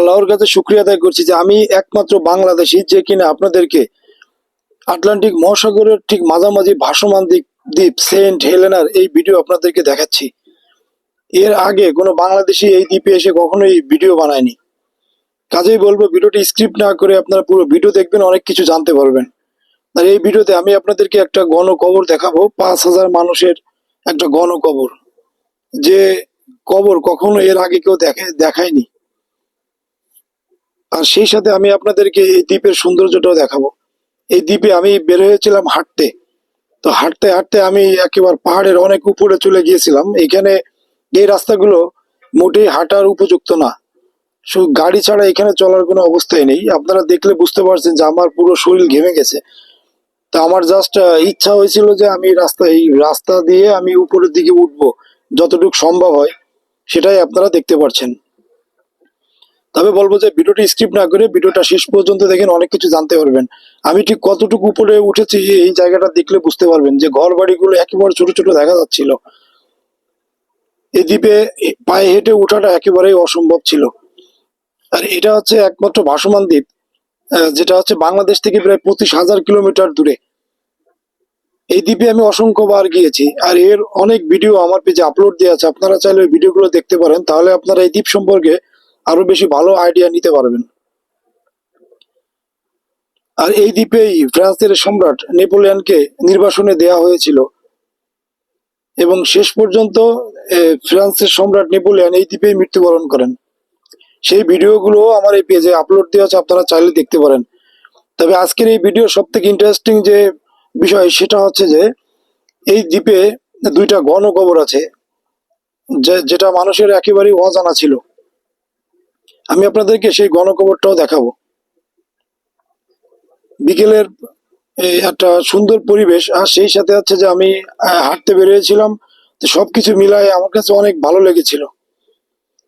আল্লাহর কাছে শুক্রিয়া আদায় করছি যে আমি একমাত্র বাংলাদেশি যে কিনা আপনাদেরকে আটলান্টিক মহাসাগরের ঠিক মাঝামাঝি ভাসমান দ্বীপ দ্বীপ, সেন্ট হেলেনার এই ভিডিও আপনাদেরকে দেখাচ্ছি। এর আগে কোনো বাংলাদেশি এই দ্বীপে এসে কখনোই ভিডিও বানায়নি। কাজেই বলব, ভিডিওটি স্ক্রিপ্ট না করে আপনারা পুরো ভিডিও দেখবেন, অনেক কিছু জানতে পারবেন। আর এই ভিডিওতে আমি আপনাদেরকে একটা গণকবর দেখাবো, পাঁচ হাজার মানুষের একটা গণকবর। যে কবর কখনো এর আগে কেউ দেখে দেখায়নি। আর সেই সাথে আমি আপনাদেরকে এই দ্বীপের সৌন্দর্যটাও দেখাবো। এই দ্বীপে আমি বের হয়েছিলাম হাঁটতে। তো হাঁটতে হাঁটতে আমি একেবারে পাহাড়ের অনেক উপরে চলে গিয়েছিলাম। এখানে এই রাস্তাগুলো মোটেই হাঁটার উপযুক্ত না। শুধু গাড়ি ছাড়া এখানে চলার কোনো অবস্থাই নেই। আপনারা দেখলে বুঝতে পারছেন যে আমার পুরো শরীর ঘেমে গেছে। তো আমার জাস্ট ইচ্ছা হয়েছিল যে আমি রাস্তা, এই রাস্তা দিয়ে আমি উপরের দিকে উঠবো, যতটুকু সম্ভব হয়, সেটাই আপনারা দেখতে পাচ্ছেন তবে বলব যে ভিডিওটি স্কিপ না করে ভিডিওটা শেষ পর্যন্ত দেখেন, অনেক কিছু জানতে পারবেন। আমি ঠিক কতটুকু উপরে উঠেছি এই জায়গাটা দেখলে বুঝতে পারবেন যে ঘর বাড়িগুলো একেবারে ছোট ছোট দেখা যাচ্ছিল। এই দ্বীপে পায়ে হেঁটে ওঠাটা একেবারেই অসম্ভব ছিল। আর এটা হচ্ছে একমাত্র ভাসমান দ্বীপ যেটা হচ্ছে বাংলাদেশ থেকে প্রায় পঁচিশ হাজার কিলোমিটার দূরে। এই দ্বীপে আমি অসংখ্যবার গিয়েছি, আর এর অনেক ভিডিও আমার পেজে আপলোড দেওয়া আছে। আপনারা চাইলে ওই ভিডিওগুলো দেখতে পারেন। তাহলে আপনারা এই দ্বীপ সম্পর্কে আরও বেশি ভালো আইডিয়া নিতে পারবেন। আর এই দ্বীপেই ফ্রান্সের সম্রাট নেপোলিয়ানকে নির্বাসনে দেয়া হয়েছিল। এবং শেষ পর্যন্ত ফ্রান্সের সম্রাট নেপোলিয়ান এই দ্বীপেই মৃত্যুবরণ করেন। সেই ভিডিওগুলো আমার এই পেজে আপলোড দেওয়া আছে, আপনারা চাইলে দেখতে পারেন। তবে আজকের এই ভিডিও সব থেকে ইন্টারেস্টিং যে বিষয়, সেটা হচ্ছে যে, এই দ্বীপে দুইটা গণকবর আছে যেটা মানুষের একেবারেই অজানা ছিল। আমি আপনাদেরকে সেই গণকবরটাও দেখাবো। বিকেলের একটা সুন্দর পরিবেশ, আর সেই সাথে হচ্ছে যে আমি হাঁটতে বেরিয়েছিলাম, তো সবকিছু মিলায় আমার কাছে অনেক ভালো লেগেছিল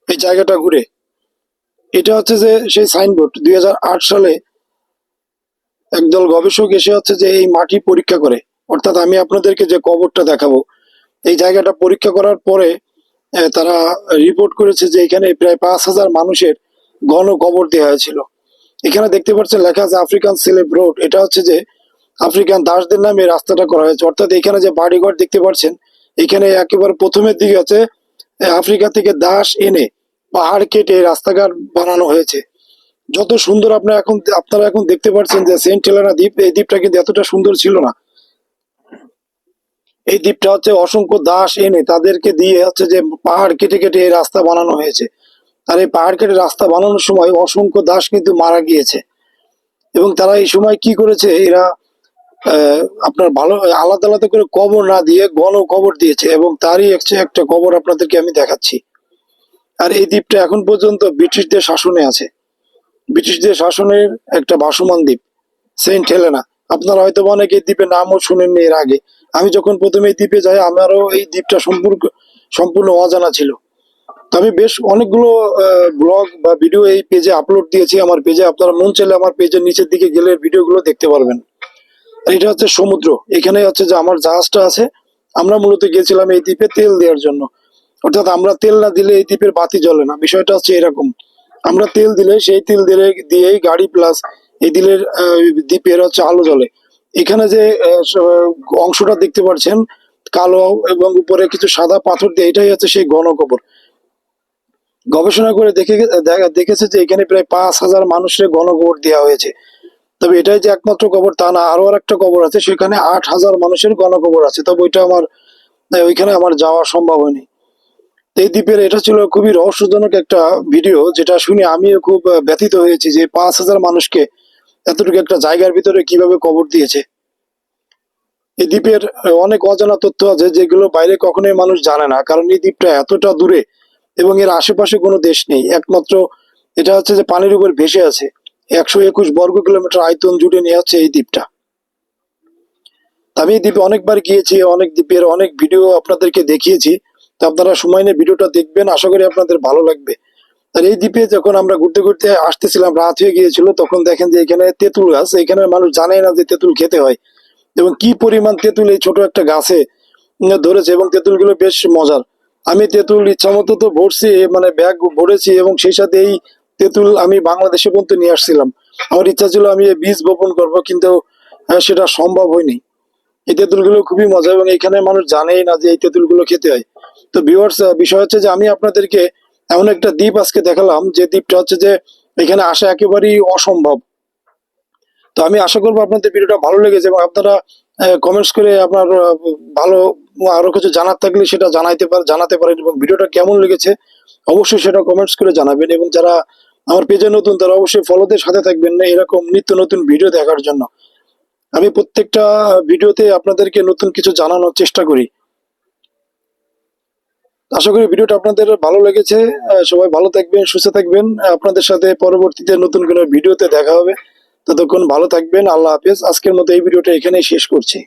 এই জায়গাটা ঘুরে। এটা হচ্ছে যে সেই সাইনবোর্ড, দুই হাজার আট সালে একদল গবেষক এসে হচ্ছে যে এই মাটি পরীক্ষা করে। অর্থাৎ আমি আপনাদেরকে যে কবরটা দেখাবো, এই জায়গাটা পরীক্ষা করার পরে তারা রিপোর্ট করেছে যে এখানে প্রায় পাঁচ হাজার মানুষের ঘন কবর দেওয়া হয়েছিল। এখানে দেখতে পাচ্ছেন লেখা আছে আফ্রিকান সেলেব রোড। এটা হচ্ছে যে আফ্রিকান দাসদের নামে রাস্তাটা করা হয়েছে। অর্থাৎ এখানে যে বাড়িঘর দেখতে পাচ্ছেন, এখানে একেবারে প্রথমের দিকে আছে আফ্রিকা থেকে দাস এনে পাহাড় কেটে রাস্তাঘাট বানানো হয়েছে। যত সুন্দর আপনারা এখন আপনারা এখন দেখতে পাচ্ছেন যে সেন্ট হেলেনা দ্বীপ, এই দ্বীপটা কিন্তু এতটা সুন্দর ছিল না। এই দ্বীপটা হচ্ছে অসংখ্য দাস এনে তাদেরকে দিয়ে হচ্ছে যে পাহাড় কেটে কেটে এই রাস্তা বানানো হয়েছে। আর এই পাহাড় কেটে রাস্তা বানানোর সময় অসংখ্য দাস কিন্তু মারা গিয়েছে। এবং তারা এই সময় কি করেছে? এরা আপনার ভালো, আলাদা আলাদা করে কবর না দিয়ে গণ কবর দিয়েছে এবং তারই একটা একটা কবর আপনাদেরকে আমি দেখাচ্ছি। আর এই দ্বীপটা এখন পর্যন্ত ব্রিটিশদের শাসনে আছে। ব্রিটিশদের শাসনের একটা ভাসমান দ্বীপ, সেন্ট হেলেনা। আপনারা হয়তো অনেক দ্বীপের নামও শুনেননি এর আগে। আমি যখন প্রথমে এই দ্বীপে যাই, আমারও এই দ্বীপটা সম্পূর্ণ সম্পূর্ণ অজানা ছিল। তো আমি বেশ অনেকগুলো ব্লগ বা ভিডিও এই পেজে আপলোড দিয়েছি। আমার পেজে আপনারা মন চাইলে আমার পেজের নিচের দিকে গেলে ভিডিওগুলো দেখতে পারবেন। এটা হচ্ছে সমুদ্র। এখানে হচ্ছে যে আমার জাহাজটা আছে। আমরা মূলত গেছিলাম এই দ্বীপে তেল দেওয়ার জন্য। অর্থাৎ আমরা তেল না দিলে এই দ্বীপের বাতি জ্বলে না। বিষয়টা হচ্ছে এরকম। আমরা তেল দিলে, সেই তেল দিলে, দিয়েই গাড়ি প্লাস এই দিলের দ্বীপের হচ্ছে আলো জ্বলে। এখানে যে অংশটা দেখতে পাচ্ছেন কালো এবং উপরে কিছু সাদা পাথর দিয়ে, এটাই হচ্ছে সেই গণকবর গবেষণা করে দেখে দেখেছে যে এখানে প্রায় পাঁচ হাজার মানুষের গণকবর দেওয়া হয়েছে। তবে এটাই যে একমাত্র কবর তা না আরও আর একটা কবর আছে, সেখানে আট হাজার মানুষের গণকবর আছে। তবে ওইটা আমার ওইখানে আমার যাওয়া সম্ভব হয়নি। এই দ্বীপের, এটা ছিল খুবই রহস্যজনক একটা ভিডিও, যেটা শুনে আমিও খুব ব্যথিত হয়েছি যে পাঁচ হাজার মানুষকে এতটুকু একটা জায়গার ভিতরে কীভাবে কবর দিয়েছে। এই দ্বীপের অনেক অজানা তথ্য আছে যেগুলো বাইরে কখনোই মানুষ জানে না, কারণ এই দ্বীপটা এতটা দূরে এবং এর আশেপাশে কোনো দেশ নেই। একমাত্র এটা হচ্ছে যে পানির উপর ভেসে আছে। একশো একুশ বর্গ কিলোমিটার আয়তন জুড়ে নিয়ে হচ্ছে এই দ্বীপটা। আমি এই দ্বীপে অনেকবার গিয়েছি, অনেক দ্বীপের অনেক ভিডিও আপনাদেরকে দেখিয়েছি। তো আপনারা সময় নিয়ে ভিডিওটা দেখবেন, আশা করি আপনাদের ভালো লাগবে। আর এই দ্বীপে যখন আমরা ঘুরতে ঘুরতে আসতেছিলাম, রাত হয়ে গিয়েছিল, তখন দেখেন যে এখানে তেঁতুল গাছ, এখানে মানুষ জানে না যে তেঁতুল খেতে হয়। এবং কি পরিমাণ তেঁতুল এই ছোট একটা গাছে ধরেছে, এবং তেঁতুলগুলো বেশ মজার। আমি তেঁতুল ইচ্ছা মতো তো ভরছি মানে ব্যাগ ভরেছি এবং সেই সাথে এই তেঁতুল আমি বাংলাদেশে পর্যন্ত নিয়ে আসছিলাম। আমার ইচ্ছা ছিল আমি এই বীজ বপন করব কিন্তু আহ, সেটা সম্ভব হয়নি। এই তেঁতুলগুলো খুবই মজা এবং এখানে মানুষ জানেই না যে এই তেঁতুলগুলো খেতে হয়। তো ভিউয়ার্স বিষয় হচ্ছে যে আমি আপনাদেরকে এমন একটা দ্বীপ আজকে দেখালাম যে দ্বীপটা হচ্ছে যে এখানে আসা একেবারেই অসম্ভব। তো আমি আশা করব আপনাদের ভিডিওটা ভালো লেগেছে এবং আপনারা কমেন্টস করে আপনার ভালো আরও কিছু জানার থাকলে সেটা জানাইতে পার জানাতে পারেন এবং ভিডিওটা কেমন লেগেছে অবশ্যই সেটা কমেন্টস করে জানাবেন এবং যারা আমার পেজে নতুন তারা অবশ্যই ফলোদের সাথে থাকবেন না এরকম নিত্য নতুন ভিডিও দেখার জন্য। আমি প্রত্যেকটা ভিডিওতে আপনাদেরকে নতুন কিছু জানানোর চেষ্টা করি। আশা করি ভিডিওটা আপনাদের ভালো লেগেছে। সবাই ভালো থাকবেন, সুস্থ থাকবেন। আপনাদের সাথে পরবর্তীতে নতুন কোনো ভিডিওতে দেখা হবে। ততক্ষণ ভালো থাকবেন। আল্লাহ হাফেজ। আজকের মতো এই ভিডিওটা এখানেই শেষ করছি।